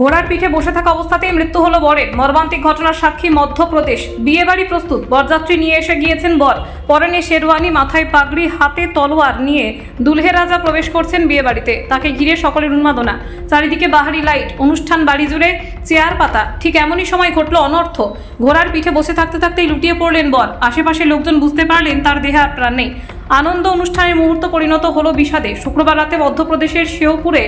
ঘোড়ার পিঠে বসে থাকা অবস্থাতেই মৃত্যু হলো বরের। মর্মান্তিক ঘটনার সাক্ষী মধ্যপ্রদেশ। বিয়ে বাড়ি প্রস্তুত। বরযাত্রী নিয়ে এসে গিয়েছেন বর। পরনে শেরওয়ানি, মাথায় পাগড়ি, হাতে তলোয়ার নিয়ে দুলহে রাজা প্রবেশ করছেন বিয়ে বাড়িতে তাকে ঘিরে সকলের উন্মাদনা। চারিদিকে বাহারি লাইট, অনুষ্ঠান বাড়ি জুড়ে চেয়ার পাতা। ঠিক এমনই সময় ঘটল অনর্থ। ঘোড়ার পিঠে বসে থাকতে থাকতেই লুটিয়ে পড়লেন বর। আশেপাশে লোকজন বুঝতে পারলেন তার দেহে আর প্রাণ নেই। আনন্দ অনুষ্ঠানের মুহূর্ত পরিণত হলো বিষাদে। শুক্রবার রাতে মধ্যপ্রদেশের শেওপুরে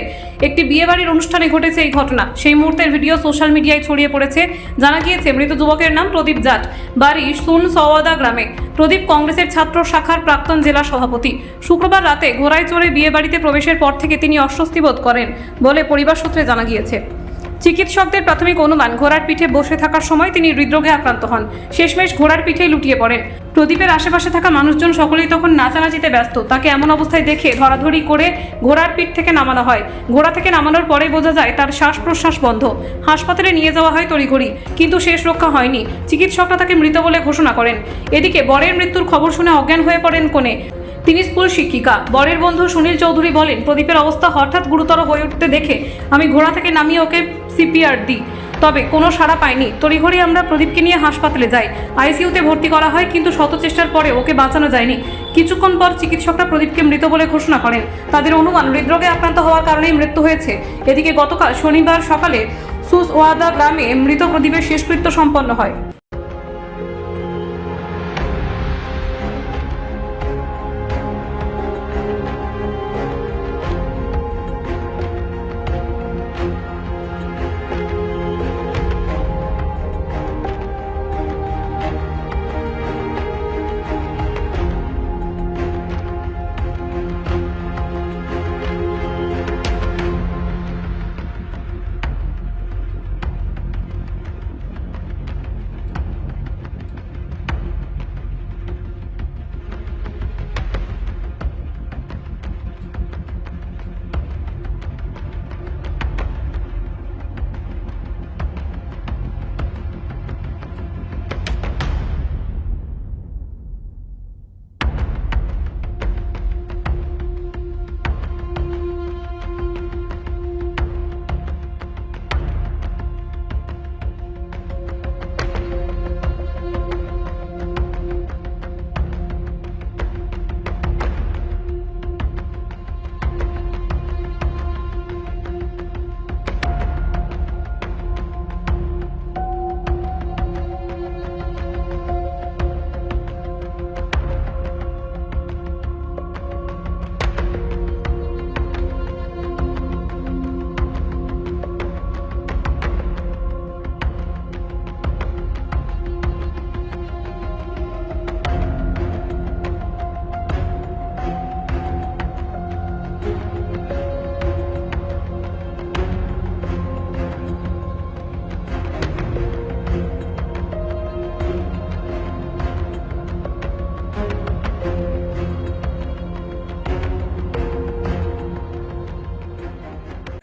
একটি বিয়েবাড়ির অনুষ্ঠানে ঘটেছে এই ঘটনা। সেই মুহূর্তের ভিডিও সোশ্যাল মিডিয়ায় ছড়িয়ে পড়েছে। জানা গিয়েছে, মৃত যুবকের নাম প্রদীপ জাট। বাড়ি সুন সওয়াদা গ্রামে। প্রদীপ কংগ্রেসের ছাত্র শাখার প্রাক্তন জেলা সভাপতি। শুক্রবার রাতে ঘোড়ায় চড়ে বিয়েবাড়িতে প্রবেশের পর থেকে তিনি অস্বস্তি বোধ করেন বলে পরিবার সূত্রে জানা গিয়েছে। চিকিৎসকদের প্রাথমিক অনুমান, ঘোড়ার পিঠে বসে থাকার সময় তিনি হৃদরোগে আক্রান্ত হন। শেষমেশ ঘোড়ার পিঠে লুটিয়ে পড়েন। প্রদীপের আশেপাশে থাকা মানুষজন সকলেই তখন নাচানাচিতে ব্যস্ত। তাকে এমন অবস্থায় দেখে ধরাধরি করে ঘোড়ার পিঠ থেকে নামানো হয়। ঘোড়া থেকে নামানোর পরে বোঝা যায় তার শ্বাস প্রশ্বাস বন্ধ। হাসপাতালে নিয়ে যাওয়া হয় তড়িঘড়ি, কিন্তু শেষ রক্ষা হয়নি। চিকিৎসকরা তাকে মৃত বলে ঘোষণা করেন। এদিকে বরের মৃত্যুর খবর শুনে অজ্ঞান হয়ে পড়েন কোণে তিনি স্কুল শিক্ষিকা। বরের বন্ধু সুনীল চৌধুরী বলেন, প্রদীপের অবস্থা হঠাৎ গুরুতর হয়ে উঠতে দেখে আমি ঘোড়া থেকে নামিয়ে ওকে সিপিআর দিই তবে কোনো সাড়া পায়নি। তড়িঘড়ি আমরা প্রদীপকে নিয়ে হাসপাতালে যাই। আইসিইউতে ভর্তি করা হয়, কিন্তু শত চেষ্টার পরে ওকে বাঁচানো যায়নি। কিছুক্ষণ পর চিকিৎসকরা প্রদীপকে মৃত বলে ঘোষণা করেন। তাদের অনুমান, হৃদরোগে আক্রান্ত হওয়ার কারণেই মৃত্যু হয়েছে। এদিকে গতকাল শনিবার সকালে সুস ওয়াদা গ্রামে মৃত প্রদীপের শেষকৃত্য সম্পন্ন হয়।